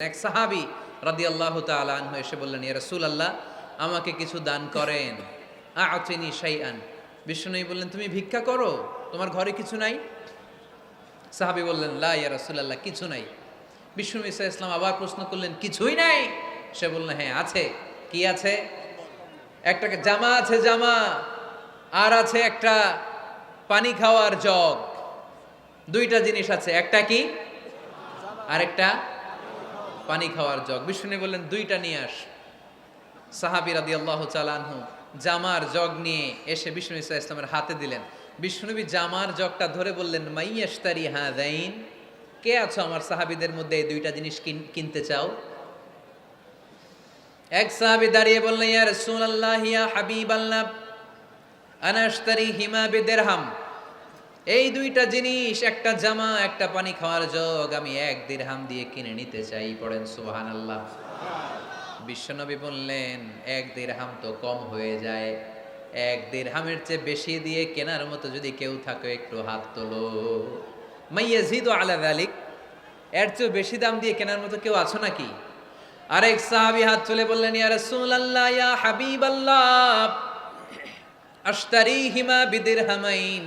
এক সাহাবি রাদি আল্লাহ তালু এসে বললেন, ইয়া রসুল আল্লাহ আমাকে কিছু দান করেন। আচেনি শাইআন। বিষ্ণু বললেন, তুমি ভিক্ষা করো? তোমার ঘরে কিছু নাই? সাহাবি বললেন, লা, ইয়া রসুল আল্লাহ কিছু নাই। বিষ্ণু ইসা ইসলাম আবার প্রশ্ন করলেন, কিছুই নাই? সে বললেন হ্যাঁ আছে। কি আছে? একটা জামা আছে, জামা। আর আছে একটা পানি খাওয়ার জগ। দুইটা জিনিস আছে, একটা কি? আরেকটা পানি খাওয়ার জগ। বিষ্ণু বললেন, দুইটা নিয়ে আস। সাহাবি রাদি আল্লাহ চালানহু জামার জগ নিয়ে এসে বিষ্ণু ইসা ইসলামের হাতে দিলেন। বিষ্ণুনবী জামার জগটা ধরে বললেন মাইয়াস্তারি হ্যাঁ দাইন কে আছো আমার সাহাবিদের মধ্যে এই দুইটা জিনিস কিন- কিনতে চাও? এক সাহাবি দাঁড়িয়ে বললেন, ইয়া রাসূলুল্লাহ, ইয়া হাবিবাল্লাহ আনা আশতারি হিমা বিদিরহাম। এই দুইটা জিনিস, একটা জামা, একটা পানি খাওয়ার জগ, আমি এক দিরহাম দিয়ে কিনে নিতে চাই, পড়েন সুবহানাল্লাহ। বিশ্বনবী বললেন, এক দিরহাম তো কম হয়ে যায়। এক দিরহামের চেয়ে বেশি দিয়ে কেনার মতো যদি কেউ থাকে, একটু হাত তোলো। মাইয়াজিদ আলা আলিক এর চেয়ে বেশি দাম দিয়ে কেনার মতো কেউ আছো নাকি? আরেক সাহাবি হাত তুলে বললেন, ইয়া রাসূলুল্লাহ, ইয়া হিমা বিদিরহামাইন।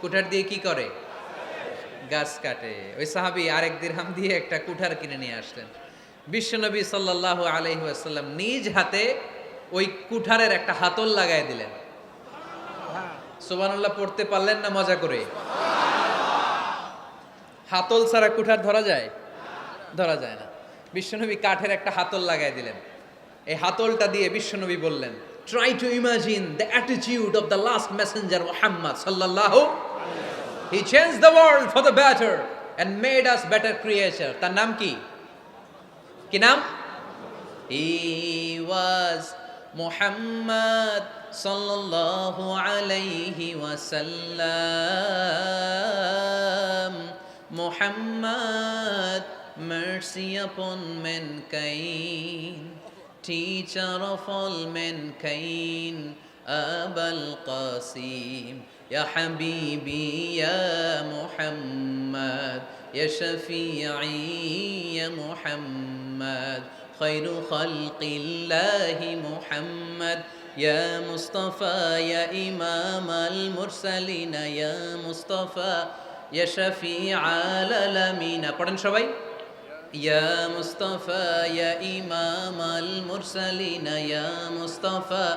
কুঠার দিয়ে কি করে? গাছ কাটে। ওই সাহাবি আরেক দিরহাম দিয়ে একটা কুঠার কিনে নিয়ে আসলেন। বিশ্বনবী আলাইহি ওয়াসাল্লাম নিজ হাতে ওই কুঠারের একটা হাতল লাগাই দিলেন। সুবহানাল্লাহ, পড়তে পারলেন না মজা করে? হাতল ছাড়া কুঠার ধরা যায়? ধরা যায় না। বিশ্বনবী কাঠের একটা হাতল লাগাই দিলেন। এই হাতলটা দিয়ে বিশ্বনবী বললেন try to imagine the attitude of the last messenger Muhammad সাল্লাল্লাহু he change the world for the better and made us better creature তার নাম কি কি নাম হি ওয়াজ মুহাম্মদ সাল্লাল্লাহু আলাইহি ওয়াসাল্লাম Muhammad mercy upon mankind. Teacher of all mankind. أبا القاسم. يا حبيبي يا محمد. يا شفيعي يا محمد. خير خلق الله محمد. يا مصطفى يا إمام المرسلين. يا مصطفى يا شفيع العالمين. قرن شوي. يا مصطفى يا إمام المرسلين. يا مصطفى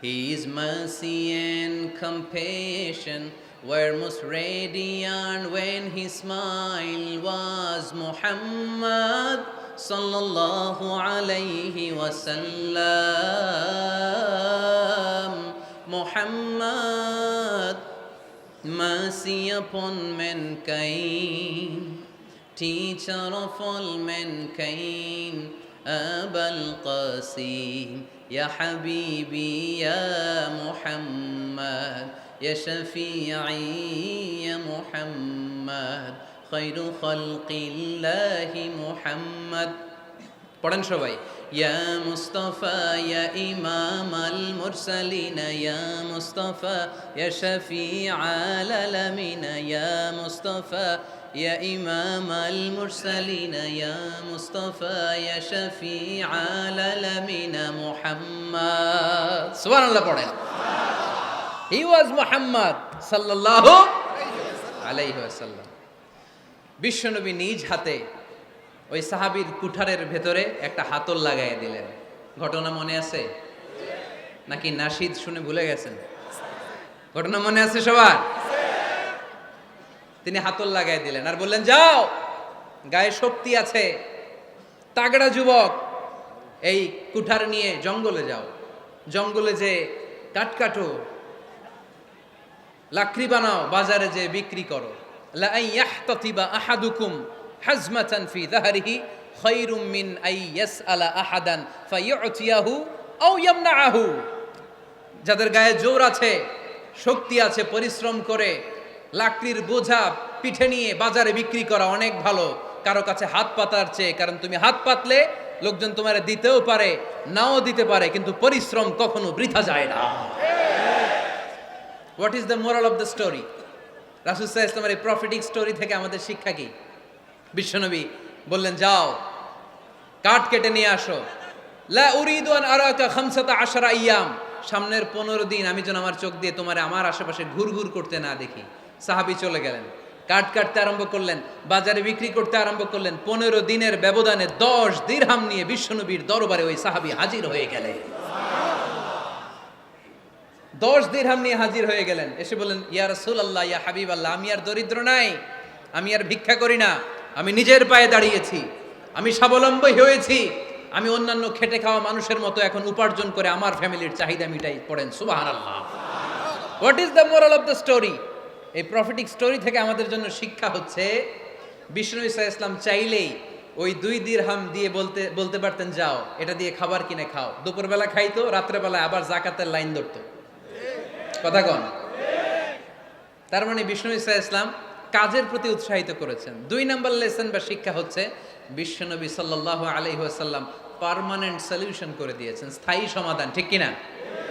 His mercy and compassion were most radiant when his smile was Muhammad sallallahu alayhi wasallam. Muhammad, mercy upon mankind, teacher of all mankind, Abul Qasim. يا حبيبي يا محمد يا شفيعي يا محمد خير خلق الله محمد. পড়েন সবাই। ইয়া মুস্তফা, ইয়া ইমাম আল মুরসালিন ইয়া মুস্তফা, ইয়া শফি আল আলামিন ইয়া মুস্তফা, ইয়া ইমাম আল মুরসালিন ইয়া মুস্তফা, ইয়া শফি আল আলামিন মুহাম্মদ। সুবহানাল্লাহ পড়েন। হি ওয়াজ মুহাম্মদ সাল্লাল্লাহু আলাইহি ওয়াসাল্লাম। বিশ্বনবী নিজ হাতে ওই সাহাবির কুঠারের ভেতরে একটা হাতল লাগাই দিলেন। ঘটনা মনে আছে? নাকি নাশিদ শুনে ভুলে গেছেন? ঘটনা মনে আছে সবার? তিনি হাতল লাগাই দিলেন আর বললেন, যাও, গায়ে শক্তি আছে। তাগড়া যুবক, এই কুঠার নিয়ে জঙ্গলে যাও। জঙ্গলে যে কাঠ কাটো, লাকড়ি বানাও, বাজারে যে বিক্রি করো। আহাদুকুম হাজমাতান ফি যাহরিহি খায়রুম মিন আই ইয়াসআলা আহাদান ফায়ুতিয়াহু আও ইয়ামনাহু যাদের গায়ে জোর আছে, শক্তি আছে, পরিশ্রম করে, লাকড়ির বোঝা পিঠে নিয়ে বাজারে বিক্রি করা অনেক ভালো। কারও কাছে হাত পাতার চেয়ে, কারণ তুমি হাত পাতলে লোকজন তোমার দিতেও পারে, নাও দিতে পারে, কিন্তু পরিশ্রম কখনো বৃথা যায় না। What is the moral of the story রাসুসাহ ইসলামের এই প্রফিটিক স্টোরি থেকে আমাদের শিক্ষা কি? বিশ্বনবী বললেন, যাও, কাঠ কেটে নিয়ে আসো। আশারা ইয়াম সামনের পনেরো দিন আমি যেন আমার চোখ দিয়ে তোমার আমার আশেপাশে ঘুর ঘুর করতে না দেখি। সাহাবি চলে গেলেন। কাঠ কাটতে আরম্ভ করলেন, বাজারে বিক্রি করতে আরম্ভ করলেন। পনেরো দিনের ব্যবধানে দশ দিরহাম নিয়ে বিশ্বনবীর দরবারে ওই সাহাবি হাজির হয়ে গেলেন। দশ দিরহাম নিয়ে হাজির হয়ে গেলেন। এসে বললেন, ইয়া রসুল আল্লাহ ইয়া হাবিব আল্লাহ আমি আর দরিদ্র নাই। আমি আর ভিক্ষা করি না। আমি নিজের পায়ে দাঁড়িয়েছি, আমি স্বাবলম্বী হয়েছি, আমি অন্যান্য খেটে খাওয়া মানুষের মতো এখন উপার্জন করে আমার ফ্যামিলির চাহিদা মিটাই পড়েন সুবাহ আল্লাহ what is the moral of the story এই প্রফিটিক স্টোরি থেকে আমাদের জন্য শিক্ষা হচ্ছে, বিষ্ণু ইসা ইসলাম চাইলেই ওই দুই দিরহাম দিয়ে বলতে বলতে পারতেন, যাও, এটা দিয়ে খাবার কিনে খাও। দুপুরবেলা খাইতো রাত্রেবেলা আবার জাকাতের লাইন ধরতো। কথা কন। তার মানে বিষ্ণু ইসা ইসলাম কাজের প্রতি উৎসাহিত করেছেন। দুই নম্বর লেসন বা শিক্ষা হচ্ছে, বিশ্বনবী সাল্লাহ আলহিহাসাল্লাম পারমানেন্ট সলিউশন করে দিয়েছেন, স্থায়ী সমাধান, ঠিক কিনা?